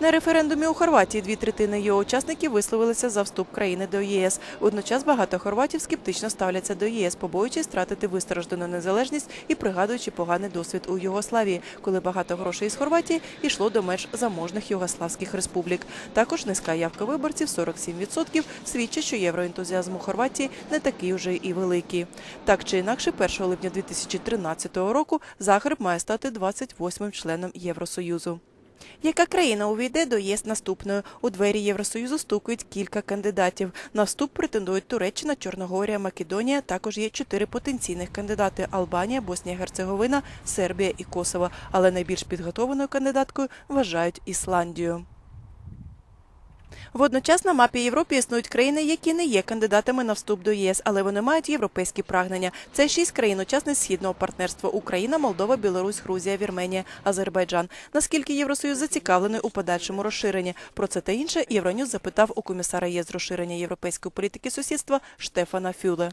На референдумі у Хорватії дві третини його учасників висловилися за вступ країни до ЄС. Водночас багато хорватів скептично ставляться до ЄС, побоюючись втратити вистраждану незалежність і пригадуючи поганий досвід у Югославії, коли багато грошей із Хорватії йшло до меж заможних югославських республік. Також низька явка виборців 47% свідчить, що євроентузіазм у Хорватії не такий уже і великий. Так чи інакше, 1 липня 2013 року Загреб має стати 28-м членом Євросоюзу. Яка країна увійде до ЄС наступною? У двері Євросоюзу стукають кілька кандидатів. На вступ претендують Туреччина, Чорногорія, Македонія. Також є чотири потенційних кандидати: Албанія, Боснія, Герцеговина, Сербія і Косово. Але найбільш підготованою кандидаткою вважають Ісландію. Водночас на мапі Європи існують країни, які не є кандидатами на вступ до ЄС, але вони мають європейські прагнення. Це шість країн-учасниць східного партнерства: Україна, Молдова, Білорусь, Грузія, Вірменія, Азербайджан. Наскільки Євросоюз зацікавлений у подальшому розширенні? Про це та інше Євроньюз запитав у комісара ЄС розширення європейської політики сусідства Штефана Фюле.